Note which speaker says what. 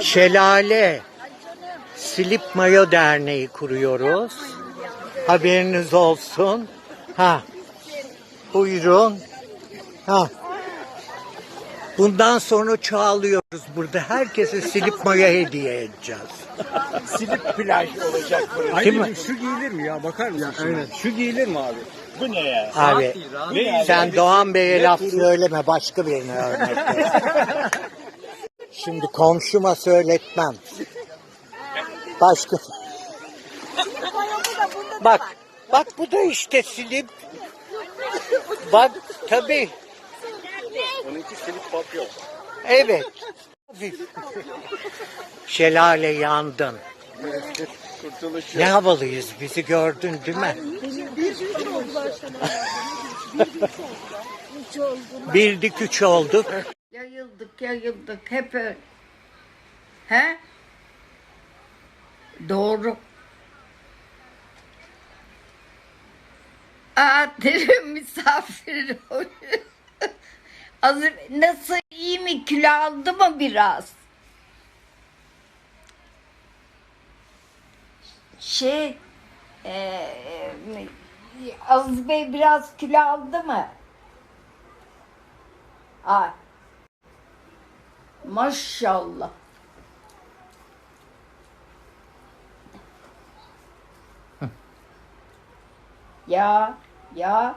Speaker 1: Şelale Silip Mayo Derneği kuruyoruz. Haberiniz olsun. Ha. Buyurun. Ha. Bundan sonra çoğalıyoruz burada. Herkese silip maya hediye edeceğiz.
Speaker 2: Silip plaj olacak burası.
Speaker 1: Değil mi?
Speaker 3: Şu giyilir mi ya? Bakar mısın? Evet. Şu giyilir mi abi?
Speaker 2: Bu ne ya?
Speaker 1: Abi
Speaker 2: Ne
Speaker 1: sen Doğan Bey'e laf söyleme başka birine örnek ver. Şimdi komşuma söyletmem. Başka. Bak, bak bu da işte silip. Bak tabii.
Speaker 2: Onunki silip papyon.
Speaker 1: Evet. Şelale yandın.
Speaker 2: Kurtuluş
Speaker 1: Ne havalıyız bizi gördün değil mi? Bildik üç olduk.
Speaker 4: Yayıldık yayıldık hep öyle. He? Doğru. Aa derim misafir Hazır nasıl iyi mi kilo aldı mı biraz? Şey eee Aziz Bey biraz kilo aldı mı? Ay. Maşallah. Ya, ya.